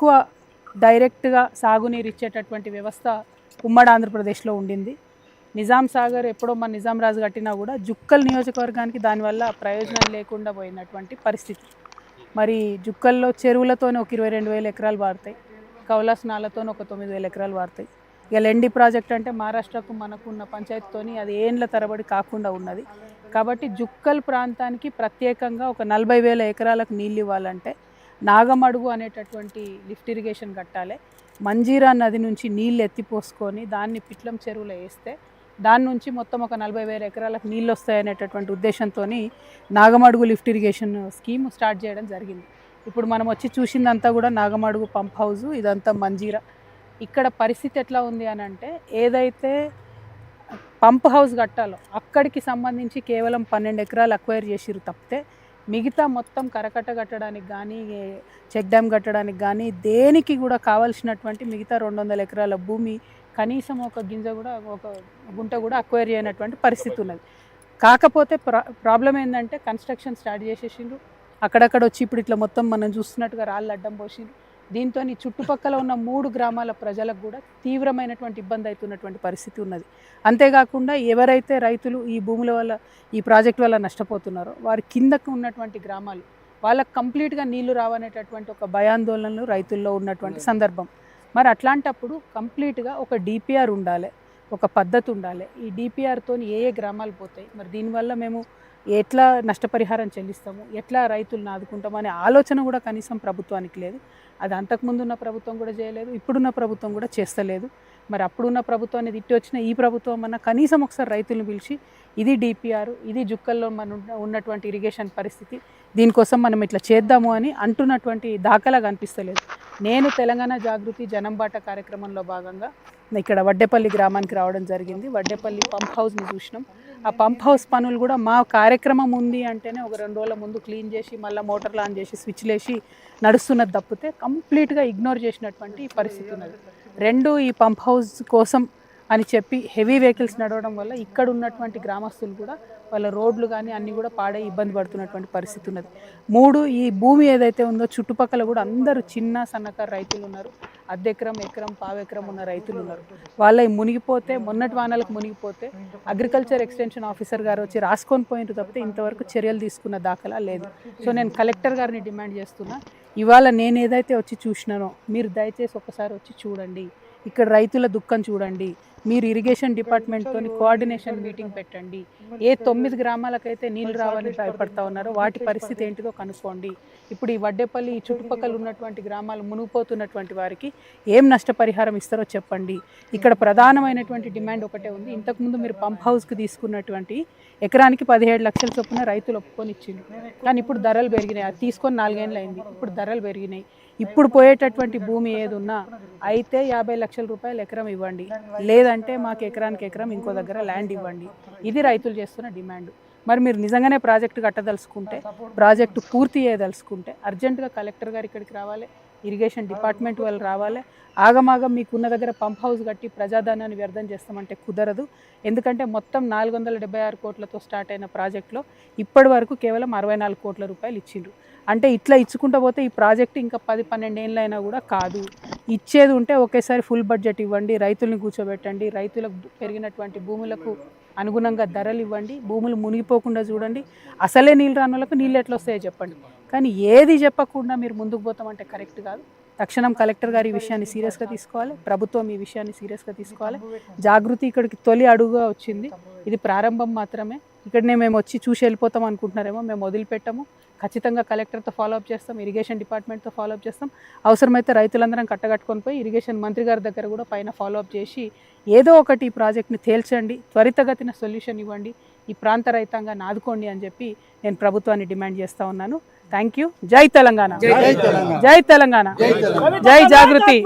ఎక్కువ డైరెక్ట్గా సాగునీరు ఇచ్చేటటువంటి వ్యవస్థ ఉమ్మడి ఆంధ్రప్రదేశ్లో ఉండింది. నిజాం సాగర్ ఎప్పుడో మన నిజాం రాజు కట్టినా కూడా జుక్కల్ నియోజకవర్గానికి దానివల్ల ప్రయోజనం లేకుండా పోయినటువంటి పరిస్థితి. మరి జుక్కల్లో చెరువులతోనే ఒక ఇరవై రెండు వేల ఎకరాలు వారుతాయి కౌలాస్ ఒక తొమ్మిది వేల ఎకరాలు వారుతాయి ఇక లెండి ప్రాజెక్ట్ అంటే మహారాష్ట్రకు మనకు ఉన్న పంచాయతీతోని అది ఏండ్ల తరబడి కాకుండా ఉన్నది. కాబట్టి జుక్కల్ ప్రాంతానికి ప్రత్యేకంగా ఒక నలభై వేల ఎకరాలకు నీళ్ళు ఇవ్వాలంటే నాగమడుగు అనేటటువంటి లిఫ్ట్ ఇరిగేషన్ కట్టాలి. మంజీరా నది నుంచి నీళ్ళు ఎత్తిపోసుకొని దాన్ని పిట్లం చెరువులో వేస్తే దాని నుంచి మొత్తం ఒక నలభై వేల ఎకరాలకు నీళ్ళు వస్తాయనేటటువంటి ఉద్దేశంతో Nagamadugu lift irrigation scheme start చేయడం జరిగింది. ఇప్పుడు మనం వచ్చి చూసిందంతా కూడా నాగమడుగు పంప్ హౌస్ ఇదంతా మంజీరా. ఇక్కడ పరిస్థితి ఎట్లా ఉంది అని అంటే ఏదైతే పంప్ హౌస్ కట్టాలో అక్కడికి సంబంధించి కేవలం పన్నెండు ఎకరాలు అక్వైర్ చేసిరు తప్పితే మిగతా మొత్తం కరకట్ట కట్టడానికి కానీ చెక్ డ్యామ్ కట్టడానికి కానీ దేనికి కూడా కావాల్సినటువంటి మిగతా రెండు వందల ఎకరాల భూమి కనీసం ఒక గింజ కూడా ఒక గుంట కూడా అక్వైర్ అయినటువంటి పరిస్థితి ఉన్నది. కాకపోతే ప్రా ప్రాబ్లం ఏంటంటే కన్స్ట్రక్షన్ స్టార్ట్ చేసేసిండ్రు. అక్కడక్కడ వచ్చి ఇప్పుడు ఇట్లా మొత్తం మనం చూస్తున్నట్టుగా రాళ్ళు అడ్డం పోసిండ్రు. దీంతో చుట్టుపక్కల ఉన్న మూడు గ్రామాల ప్రజలకు కూడా తీవ్రమైనటువంటి ఇబ్బంది అవుతున్నటువంటి పరిస్థితి ఉన్నది. అంతేకాకుండా ఎవరైతే రైతులు ఈ భూముల వల్ల ఈ ప్రాజెక్ట్ వల్ల నష్టపోతున్నారో వారి కిందకు ఉన్నటువంటి గ్రామాలు వాళ్ళకు కంప్లీట్గా నీళ్ళు రావనేటటువంటి ఒక భయాందోళనలు రైతుల్లో ఉన్నటువంటి సందర్భం. మరి అట్లాంటప్పుడు కంప్లీట్గా ఒక డిపిఆర్ ఉండాలి ఒక పద్ధతి ఉండాలి. ఈ డిపిఆర్తో ఏ ఏ గ్రామాలు పోతాయి? మరి దీనివల్ల మేము ఎట్లా నష్టపరిహారం చెల్లిస్తాము ఎట్లా రైతులను ఆదుకుంటాము అనే ఆలోచన కూడా కనీసం ప్రభుత్వానికి లేదు. అది అంతకుముందు ఉన్న ప్రభుత్వం కూడా చేయలేదు ఇప్పుడున్న ప్రభుత్వం కూడా చేస్తలేదు. మరి అప్పుడున్న ప్రభుత్వాన్ని తిట్టి వచ్చిన ఈ ప్రభుత్వం అన్న కనీసం ఒకసారి రైతులను పిలిచి ఇది డిపిఆర్ ఇది జుక్కల్లో మన ఉన్నటువంటి ఇరిగేషన్ పరిస్థితి దీనికోసం మనం ఇట్లా చేద్దాము అని అంటున్నటువంటి దాఖలా కనిపిస్తలేదు నేను తెలంగాణ జాగృతి జనంబాట కార్యక్రమంలో భాగంగా ఇక్కడ వడ్డేపల్లి గ్రామానికి రావడం జరిగింది. వడ్డేపల్లి పంప్ హౌస్ని చూసినాం. ఆ పంప్ హౌస్ పనులు కూడా మా కార్యక్రమం ఉంది అంటేనే ఒక రెండు రోజుల ముందు క్లీన్ చేసి మళ్ళీ మోటార్లు ఆన్ చేసి స్విచ్లు వేసి నడుస్తున్నది తప్పితే కంప్లీట్గా ఇగ్నోర్ చేసినటువంటి పరిస్థితి ఉన్నది. రెండు ఈ పంప్ హౌస్ కోసం అని చెప్పి హెవీ వెహికల్స్ నడవడం వల్ల ఇక్కడ ఉన్నటువంటి గ్రామస్తులు కూడా వాళ్ళ రోడ్లు కానీ అన్నీ కూడా పాడై ఇబ్బంది పడుతున్నటువంటి పరిస్థితి ఉన్నది. మూడు ఈ భూమి ఏదైతే ఉందో చుట్టుపక్కల కూడా అందరూ చిన్న సన్నకారు రైతులు ఉన్నారు. అద్దెకరం ఎకరం పావెకరం ఉన్న రైతులు ఉన్నారు. వాళ్ళ మునిగిపోతే మొన్నటి వానలకు మునిగిపోతే అగ్రికల్చర్ ఎక్స్టెన్షన్ ఆఫీసర్ గారు వచ్చి రాసుకొని పోయినారు తప్పితే ఇంతవరకు చర్యలు తీసుకున్న దాఖలా లేదు. సో నేను కలెక్టర్ గారిని డిమాండ్ చేస్తున్నా ఇవాళ నేను ఏదైతే వచ్చి చూసినానో మీరు దయచేసి ఒకసారి వచ్చి చూడండి. ఇక్కడ రైతుల దుఃఖం చూడండి. మీరు ఇరిగేషన్ డిపార్ట్మెంట్తో కోఆర్డినేషన్ మీటింగ్ పెట్టండి. ఏ తొమ్మిది గ్రామాలకైతే నీళ్ళు రావాలని భయపడతా ఉన్నారో వాటి పరిస్థితి ఏంటిదో కనుక్కోండి. ఇప్పుడు ఈ వడ్డేపల్లి ఈ చుట్టుపక్కల ఉన్నటువంటి గ్రామాలు మునిగిపోతున్నటువంటి వారికి ఏం నష్టపరిహారం ఇస్తారో చెప్పండి. ఇక్కడ ప్రధానమైనటువంటి డిమాండ్ ఒకటే ఉంది. ఇంతకుముందు మీరు పంప్ హౌస్కి తీసుకున్నటువంటి ఎకరానికి పదిహేడు లక్షల చొప్పున రైతులు ఒప్పుకొని ఇచ్చిండ్రు. కానీ ఇప్పుడు ధరలు పెరిగినాయి. అది తీసుకొని నాలుగేళ్ళు అయింది ఇప్పుడు ధరలు పెరిగినాయి. ఇప్పుడు పోయేటటువంటి భూమి ఏది ఉన్నా అయితే యాభై లక్షల రూపాయలు ఎకరం ఇవ్వండి. లేదంటే మాకు ఎకరానికి ఎకరం ఇంకో దగ్గర ల్యాండ్ ఇవ్వండి. ఇది రైతులు చేస్తున్న డిమాండ్. మరి మీరు నిజంగానే ప్రాజెక్టు కట్టదలుచుకుంటే ప్రాజెక్టు పూర్తి చేయదలుచుకుంటే అర్జెంటుగా కలెక్టర్ గారు ఇక్కడికి రావాలి. ఇరిగేషన్ డిపార్ట్మెంట్ వాళ్ళు రావాలి. ఆగమాగం మీకున్న దగ్గర పంప్ హౌస్ కట్టి ప్రజాధనాన్ని వ్యర్థం చేస్తామంటే కుదరదు. ఎందుకంటే మొత్తం నాలుగు వందల డెబ్బై ఆరు కోట్లతో స్టార్ట్ అయిన ప్రాజెక్టులో ఇప్పటి వరకు కేవలం అరవై నాలుగు కోట్ల రూపాయలు ఇచ్చిండ్రు. అంటే ఇట్లా ఇచ్చుకుంటూ పోతే ఈ ప్రాజెక్ట్ ఇంకా పది పన్నెండు అయినా కూడా కాదు. ఇచ్చేది ఉంటే ఒకేసారి ఫుల్ బడ్జెట్ ఇవ్వండి రైతుల్ని కూర్చోబెట్టండి రైతులకు పెరిగినటువంటి భూములకు అనుగుణంగా ధరలు ఇవ్వండి భూములు మునిగిపోకుండా చూడండి. అసలే నీళ్ళు రాని వాళ్ళకు నీళ్ళు ఎట్లా వస్తాయో చెప్పండి. కానీ ఏది చెప్పకుండా మీరు ముందుకు పోతామంటే కరెక్ట్ కాదు. తక్షణం కలెక్టర్ గారు ఈ విషయాన్ని సీరియస్గా తీసుకోవాలి. ప్రభుత్వం ఈ విషయాన్ని సీరియస్గా తీసుకోవాలి. జాగృతి ఇక్కడికి తొలి అడుగుగా వచ్చింది. ఇది ప్రారంభం మాత్రమే. ఇక్కడనే మేము వచ్చి చూసి వెళ్ళిపోతాం అనుకుంటున్నారేమో. మేము వదిలిపెట్టము. ఖచ్చితంగా కలెక్టర్తో ఫాలో అప్ చేస్తాం. ఇరిగేషన్ డిపార్ట్మెంట్తో ఫాలో అప్ చేస్తాం. అవసరమైతే రైతులందరం కట్టగట్టుకొని పోయి ఇరిగేషన్ మంత్రి గారి దగ్గర కూడా పైన ఫాలో అప్ చేసి ఏదో ఒకటి ఈ ప్రాజెక్ట్ని తేల్చండి. త్వరితగతిన సొల్యూషన్ ఇవ్వండి. ఈ ప్రాంత రైతాంగాన్ని ఆదుకోండి అని చెప్పి నేను ప్రభుత్వాన్ని డిమాండ్ చేస్తా ఉన్నాను. థ్యాంక్ యూ జై తెలంగాణ. జై తెలంగాణ. జై జాగృతి.